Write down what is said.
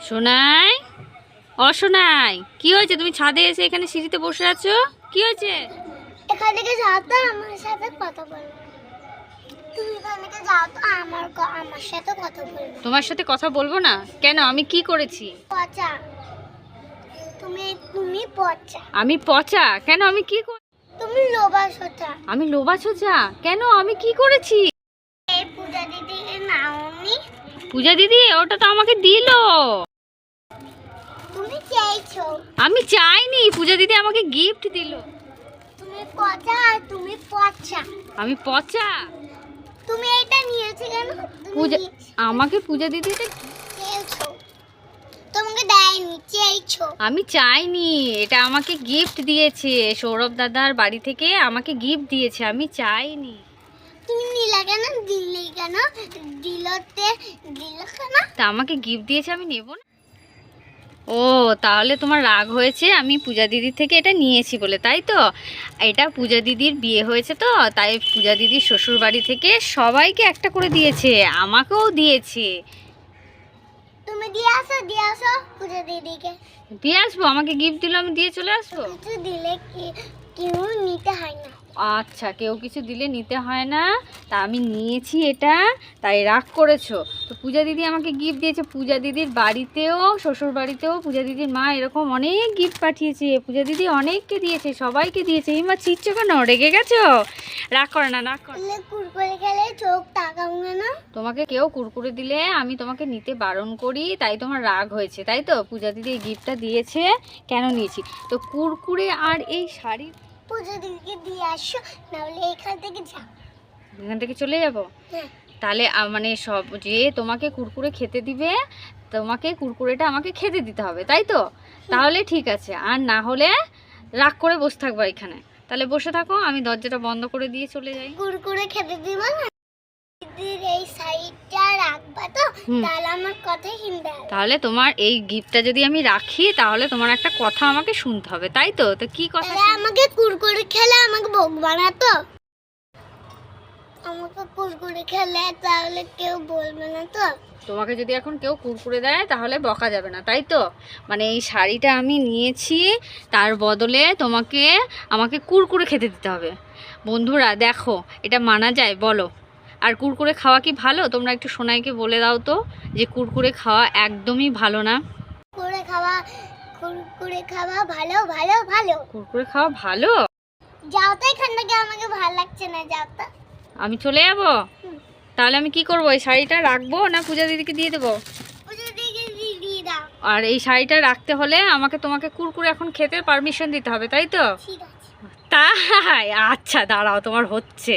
সোনাই? অসোনাই কি হয়েছে? তুমি ছাদে এসে এখানে সিঁড়িতে বসে আছো? কি হয়েছে? এখান থেকে যাও তো আমার সাথে কথা বলবে তুমি এখান থেকে যাও তো আমার আমার সাথে কথা বলবে তোমার সাথে কথা বলব না? কেন? আমি কি করেছি? পচা। তুমি তুমি পচা। আমি পচা? কেন আমি কি কর- তুমি লোবা সোচা আমি লোবা ছোচা কেন? আমি কি করেছি এই পূজা দিদি নাওনি পূজা দিদি ওটা তো আমাকে দিলো। তুমি আমি চাইনি পূজা দিদি আমাকে গিফট দিল। তুমি পচা আর তুমি পচা। আমি পচা। তুমি এটা নিয়েছো কেন? পূজা আমাকে পূজা দিদি এটা- চেয়েছো তোমাকে দেয়নি চেয়েছো আমি চাইনি এটা আমাকে গিফট দিয়েছে। সৌরভ দাদার বাড়ি থেকে আমাকে গিফট দিয়েছে আমি চাইনি। তুমি নিলা কেন? দিলি কেন? দিলতে দিল কেন? তা আমাকে গিফট দিয়েছে আমি নেব না। ও তাহলে তোমার রাগ হয়েছে আমি পূজা দিদির থেকে এটা নিয়েছি বলে তাই তো? এটা পূজা দিদির বিয়ে হয়েছে তো তাই পূজা দিদির শ্বশুর বাড়ি থেকে সবাইকে একটা করে দিয়েছে আমাকেও দিয়েছে। তুমি দিয়ে আসো দিয়ে আসো পূজা দিদিকে। দিয়ে আসব আমাকে গিফট দিল আমি দিয়ে চলে আসব। কিছু দিলে কি কেউ নিতে হয় না। আচ্ছা কেউ কিছু দিলে নিতে হয় না। তা আমি নিয়েছি এটা তাই রাগ করেছ। তো পূজা দিদি আমাকে গিফট দিয়েছে। পূজা দিদির বাড়িতেও শ্বশুর বাড়িতেও পূজা দিদির মা এরকম অনেক গিফট পাঠিয়েছে। পূজা দিদি অনেককে দিয়েছে সবাইকে দিয়েছে। এই মা চিচ্ছ কেন? রেগে গেছো? রাগ করে না রাগ করে। কুরকুরে খেলে চোখ তাকাও না। তোমাকে কেউ কুরকুরে দিলে আমি তোমাকে নিতে বারণ করি তাই তোমার রাগ হয়েছে তাই তো? পূজা দিদি এই গিফটটা দিয়েছে কেন নিয়েছি? তো কুরকুরে আর এই শাড়ি পূজা দিদিকে দিয়ে আসো নাহলে এখান থেকে যাও। এখান থেকে চলে যাব? হ্যাঁ। তাহলে মানে সব যে তোমাকে কুরকুরে খেতে দিবে তোমাকে কুরকুরেটা আমাকে খেতে দিতে হবে তাই তো? তাহলে ঠিক আছে আর না হলে রাগ করে বসে থাকব এখানে। তাহলে বসে থাকো আমি দরজাটা বন্ধ করে দিয়ে চলে যাই। কুরকুরে খেতে দিবা না? রাখবা তো? তাহলে আমার কথা হিন্দা তাহলে তোমার এই গিফটটা যদি আমি রাখি তাহলে তোমার একটা কথা আমাকে শুনতে হবে তাই তো? তো কি কথা আমাকে কুরকুরে খেলে আমাকে ভোগ বানাতো? আমাকে কুরকুরে খেলে তাহলে কেউ বলবে না তো? তোমাকে যদি এখন কেউ কুরকুরে দেয় তাহলে বকা যাবে না তাই তো? মানে এই শাড়িটা আমি নিয়েছি তার বদলে তোমাকে আমাকে কুরকুরে খেতে দিতে হবে। বন্ধুরা দেখো এটা মানা যায় বলো। আর কুরকুরে খাওয়া কি ভালো? তোমরা একটু সোনাইকে বলে দাও তো যে কুরকুরে খাওয়া একদমই ভালো না। কুরকুরে খাওয়া কুরকুরে খাওয়া ভালো ভালো ভালো। কুরকুরে খাওয়া ভালো? যাও তো এখান থেকে আমাকে ভালো লাগছে না যাও তো। আমি চলে যাব? তাহলে আমি কি করব এই শাড়িটা রাখব না পূজা দিদিকে দিয়ে দেবো? আর এই শাড়িটা রাখতে হলে আমাকে তোমাকে কুরকুরে এখন খেতে পারমিশন দিতে হবে তাই তো? তাই? আচ্ছা দাঁড়াও তোমার হচ্ছে।